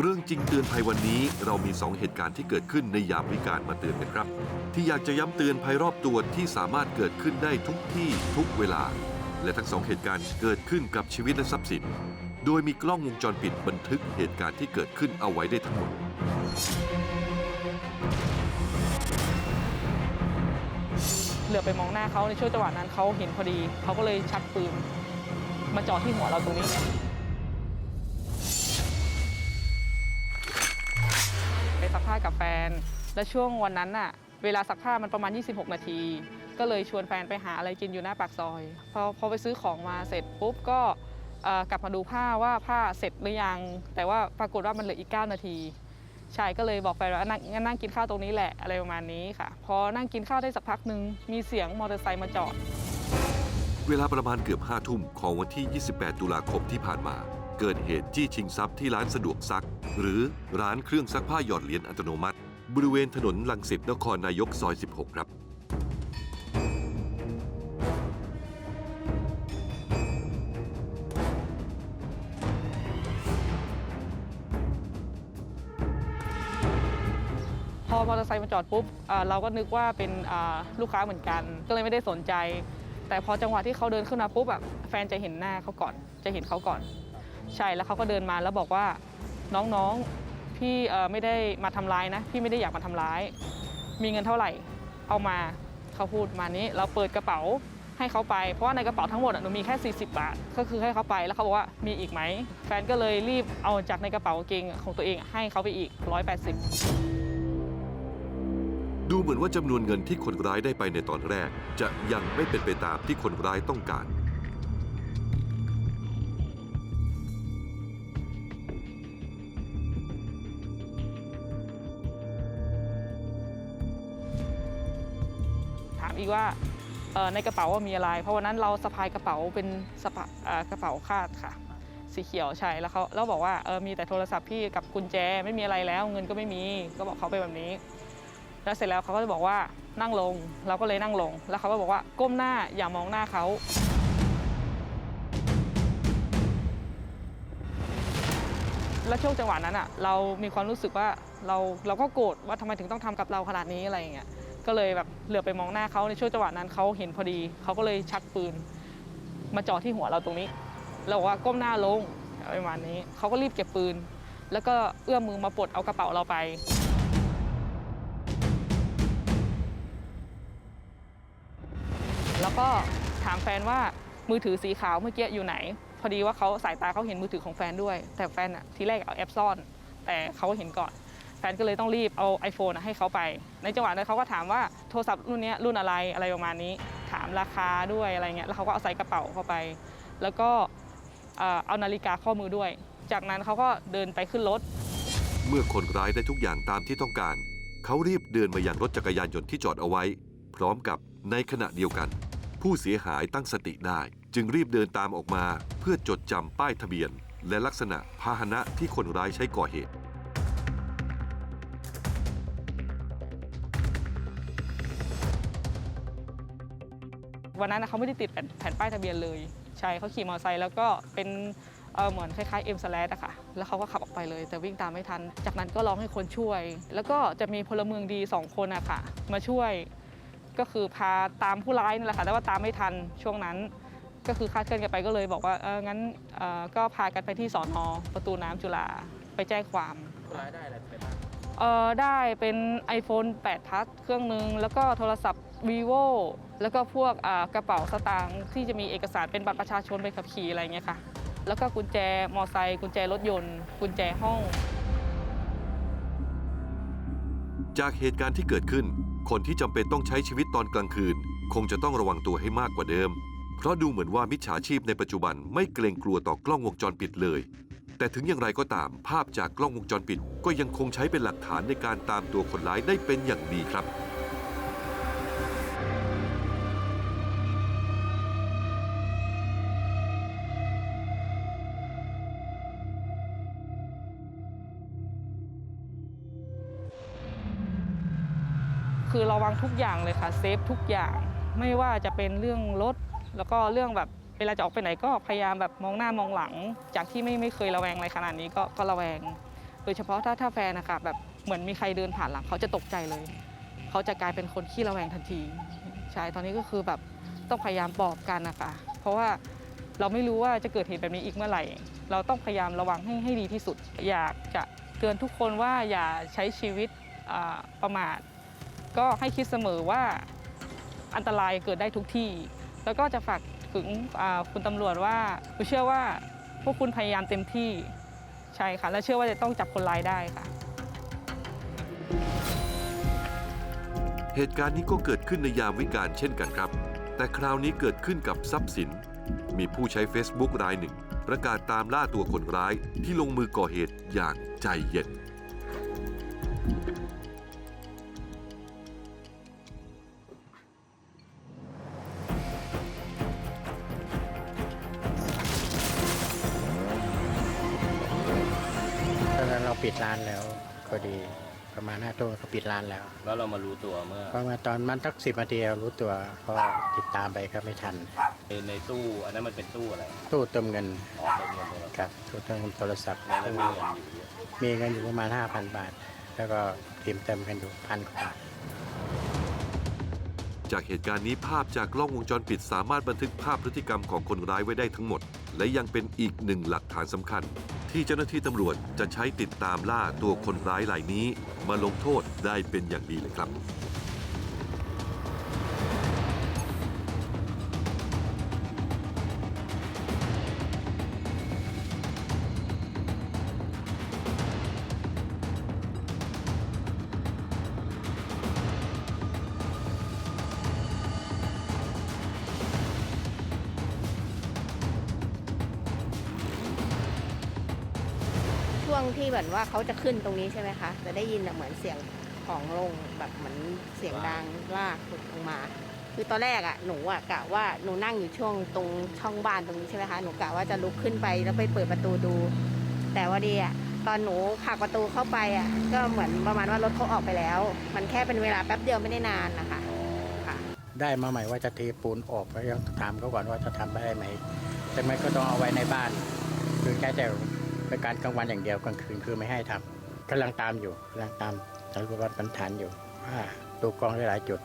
เรื่องจริงเตือนภัยวันนี้เรามี 2 เหตุการณ์ที่เกิดขึ้นในยามวิกาลมาเตือนกันครับ ที่อยากจะย้ำเตือนภัยรอบตัวที่สามารถเกิดขึ้นได้ทุกที่ทุกเวลา และทั้งสองเหตุการณ์เกิดขึ้นกับชีวิตและทรัพย์สิน โดยมีกล้องวงจรปิดบันทึกเหตุการณ์ที่เกิดขึ้นเอาไว้ได้ทั้งหมด เหลือไปมองหน้าเขาในช่วงจังหวะนั้นเขาเห็นพอดีเขาก็เลยชักปืนมาจ่อที่หัวเราตรงนี้ ผ้ากับแฟน และช่วงวันนั้นน่ะเวลาซักผ้ามันประมาณ 26 นาที ก็เลยชวนแฟนไปหาอะไรกินอยู่หน้าปากซอย พอพอไปซื้อของมาเสร็จปุ๊บก็กลับมาดูผ้าว่าผ้าเสร็จหรือยัง แต่ว่าปรากฏว่ามันเหลืออีก 9 นาทีใช่ก็เลยบอกแฟนว่านั่งนั่งกินข้าวตรงนี้แหละอะไรประมาณนี้ค่ะ พอนั่งกินข้าวได้สักพักหนึ่งมีเสียงมอเตอร์ไซค์มาจอด เวลาประมาณเกือบ5ทุ่มของวันที่ 28 ตุลาคมที่ผ่านมา เกิดเหตุจี้ชิงทรัพย์ที่ร้านสะดวกซัก หรือร้านเครื่องซักผ้าหยอดเหรียญอัตโนมัติ บริเวณถนนลังสิตนครนายกซอย 16 ครับ พอมอเตอร์ไซค์มาจอดปุ๊บอ่าเราก็นึกว่าเป็นอ่าลูกค้าเหมือนกัน ก็เลยไม่ได้สนใจ แต่พอจังหวะที่เขาเดินขึ้นมาปุ๊บแบบแฟนจะเห็นหน้าเขาก่อน จะเห็นเขาก่อน ใช่แล้วเขาก็เดินมาแล้วบอกว่าน้องๆพี่ไม่ได้มาทำร้ายนะพี่ไม่ได้อยากมาทำร้าย มีเงินเท่าไหร่เอามาเขาพูดมานี้ เราเปิดกระเป๋าให้เขาไป เพราะว่าในกระเป๋าทั้งหมดหนูมีแค่ 40 บาท ก็คือให้เขาไปแล้วเขาบอกว่ามีอีกไหม แฟนก็เลยรีบเอาจากในกระเป๋าเกงของตัวเองให้เขาไปอีก 180 ดูเหมือนว่าจำนวนเงินที่คนร้ายได้ไปในตอนแรก จะยังไม่เป็นไปตามที่คนร้ายต้องการามอีกว่าในกระเป๋าว่ามีอะไร เพราะวันนั้นเราสะพายกระเป๋าเป็นสะพะเอ่อกระเป๋าคาดค่ะ สีเขียวใช่แล้วเขาแล้วบอกว่าเออมีแต่โทรศัพท์พี่กับกุญแจไม่มีอะไรแล้ว เงินก็ไม่มีก็บอกเขาไปแบบนี้ แล้วเสร็จแล้วเขาก็จะบอกว่านั่งลงเราก็เลยนั่งลง แล้วเขาก็บอกว่าก้มหน้าอย่ามองหน้าเขาแล้วช่วงจังหวะนั้นอะเรามีความรู้สึกว่าเราเราก็โกรธว่าทำไมถึงต้องทำกับเราขนาดนี้อะไรอย่างเงี้ย ก็เลยแบบเหลือไปมองหน้าเขาในช่วงจังหวะนั้นเขาเห็นพอดีเขาก็เลยชักปืน มาจ่อที่หัวเราตรงนี้เราบอกว่าก้มหน้าลงประมาณนี้เขาก็รีบเก็บปืน แล้วก็เอื้อมมือมาปลดเอากระเป๋าเราไปแล้วก็ถามแฟนว่ามือถือสีขาวเมื่อกี้อยู่ไหน พอดีว่าเขาสายตาเขาเห็นมือถือของแฟนด้วย แต่แฟนอะทีแรกเอาแอปซ่อน แต่เขาเห็นก่อน แฟนก็เลยต้องรีบเอา iPhone ให้เขาไป ในจังหวะนั้นเขาก็ถามว่าโทรศัพท์รุ่นนี้รุ่นอะไรอะไรประมาณนี้ ถามราคาด้วยอะไรเงี้ยแล้วเขาก็เอาใส่กระเป๋าเข้าไป แล้วก็เอานาฬิกาข้อมือด้วย จากนั้นเขาก็เดินไปขึ้นรถ เมื่อคนร้ายได้ทุกอย่างตามที่ต้องการ เขารีบเดินมาอยังรถจักรยานยนต์ที่จอดเอาไว้ พร้อมกับในขณะเดียวกัน ผู้เสียหายตั้งสติได้ จึงรีบเดินตามออกมา เพื่อจดจำป้ายทะเบียน และลักษณะพาหนะที่คนร้ายใช้ก่อเหตุ วันนั้นนะเขาไม่ได้ติดแผ่นแผ่นป้ายทะเบียนเลย ใช่เขาขี่มอเตอร์ไซค์แล้วก็เป็นเอ่อเหมือนคล้ายๆเอ็มสแลดอะค่ะ แล้วเขาก็ขับออกไปเลย แต่วิ่งตามไม่ทัน จากนั้นก็ร้องให้คนช่วย แล้วก็จะมีพลเมืองดีสองคนอะค่ะ มาช่วย ก็คือพาตามผู้ร้ายนั่นแหละค่ะ แต่ว่าตามไม่ทันช่วงนั้น ก็คือคลาดเคลื่อนกันไปก็เลยบอกว่า เออ งั้นเอ่อก็พากันไปที่สอนอประตูน้ำจุฬาไปแจ้งความคนร้ายได้อะไรไปบ้าง เออได้เป็น iPhone 8 Plus เครื่องหนึ่งแล้วก็โทรศัพท์ vivo แล้วก็พวกกระเป๋าสตางค์ที่จะมีเอกสารเป็นบัตรประชาชนใบขับขี่อะไรเงี้ยค่ะ แล้วก็กุญแจมอไซค์กุญแจรถยนต์ กุญแจห้อง จากเหตุการณ์ที่เกิดขึ้น คนที่จำเป็นต้องใช้ชีวิตตอนกลางคืน คงจะต้องระวังตัวให้มากกว่าเดิม เพราะดูเหมือนว่ามิจฉาชีพในปัจจุบันไม่เกรงกลัวต่อกล้องวงจรปิดเลย แต่ถึงอย่างไรก็ตาม ภาพจากกล้องวงจรปิด ก็ยังคงใช้เป็นหลักฐานในการตามตัวคนร้ายได้เป็นอย่างดีครับ คือระวังทุกอย่างเลยค่ะเซฟทุกอย่างไม่ว่าจะเป็นเรื่องรถแล้วก็เรื่องแบบเวลาจะออกไปไหนก็พยายามแบบมองหน้ามองหลัง จากที่ไม่ไม่เคยระแวงอะไรขนาดนี้ก็ก็ระแวง โดยเฉพาะถ้าถ้าแฟนนะคะแบบเหมือนมีใครเดินผ่านหลังเขาจะตกใจเลย เขาจะกลายเป็นคนขี้ระแวงทันทีใช่ตอนนี้ก็คือแบบต้องพยายามปลอบกันนะคะเพราะว่าเราไม่รู้ว่าจะเกิดเหตุแบบนี้อีกเมื่อไหร่ เราต้องพยายามระวังให้ให้ดีที่สุด อยากจะเตือนทุกคนว่าอย่าใช้ชีวิตประมาท ก็ให้คิดเสมอว่าอันตรายเกิดได้ทุกที่ แล้วก็จะฝากถึงคุณตำรวจว่าหนูเชื่อว่าพวกคุณพยายามเต็มที่ใช่ค่ะ และเชื่อว่าจะต้องจับคนร้ายได้ค่ะ เหตุการณ์นี้ก็เกิดขึ้นในยามวิกาลเช่นกันครับ แต่คราวนี้เกิดขึ้นกับทรัพย์สิน มีผู้ใช้ Facebook รายหนึ่ง ประกาศตามล่าตัวคนร้ายที่ลงมือก่อเหตุอย่างใจเย็น นนั้นเราปิดร้านแล้วพอดีประมาณห้าทุ่มก็ปิดร้านแล้วแล้วเรามารู้ตัวเมื่อเพราะมาตอนมันสักสิบนาทีเรารู้ตัวก็ติดตามไปก็ไม่ทัน ในในตู้อันนั้นมันเป็นตู้อะไรตู้เติมเงินอ๋อเป็นเงินโทรศัพท์ครับตู้เติมเงินโทรศัพท์ในนั้นมีเงินอยู่เยอะมีเงินอยู่ประมาณ5,000บาท แล้วก็พิมพ์เติมกันอยู่พันกว่าบาทจากเหตุการณ์นี้ภาพจากกล้องวงจรปิดสามารถบันทึกภาพพฤติกรรมของคนร้ายไว้ได้ทั้งหมด และยังเป็นอีกหนึ่งหลักฐานสำคัญ ที่เจ้าหน้าที่ตำรวจจะใช้ติดตามล่าตัวคนร้ายรายนี้มาลงโทษได้เป็นอย่างดีเลยครับ วงที่แบบว่าเขาจะขึ้นตรงนี้ใช่ไหมคะ จะได้ยินแบบเหมือนเสียงของลงแบบเหมือนเสียงดังลากลงมา คือตอนแรกอะหนูอะกะว่าหนูนั่งอยู่ช่วงตรงช่องบ้านตรงนี้ใช่ไหมคะ หนูกะว่าจะลุกขึ้นไปแล้วไปเปิดประตูดู แต่ว่าดีอะตอนหนูผลักประตูเข้าไปอะก็เหมือนประมาณว่ารถเขาออกไปแล้ว มันแค่เป็นเวลาแป๊บเดียวไม่ได้นานนะคะค่ะได้มาใหม่ว่าจะเทปูนออกก็ยังถามเขาก่อนว่าจะทำได้ไหมแต่ไม่ก็ต้องเอาไว้ในบ้าน คือแค่แต่ เป็นการกลางวันอย่างเดียวกลางคืนคือไม่ให้ทำกำลังตามอยู่กำลังตามสำรวจปัญฐานอยู่ว่าดูกล้องได้หลายจุด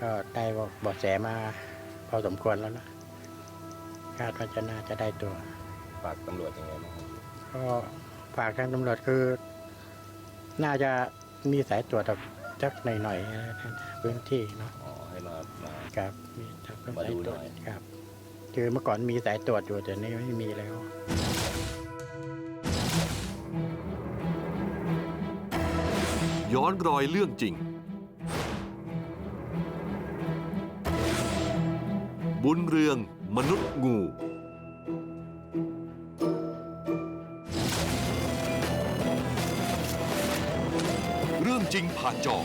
ก็ได้เบาะแสมาพอสมควรแล้วนะคาดว่าจะน่าจะได้ตัว ฝากตำรวจยังไงบ้างครับก็ฝากทางตำรวจคือ น่าจะมีสายตรวจจักหน่อยๆนะพื้นที่เนาะอ๋อให้มามาครับมีจักเพิ่มมาสายดูตรวจหน่อยครับคือเมื่อก่อนมีสายตรวจอยู่แต่นี้ไม่มีแล้ว ย้อนรอยเรื่องจริง บุญเรืองมนุษย์งู เรื่องจริงผ่านจอ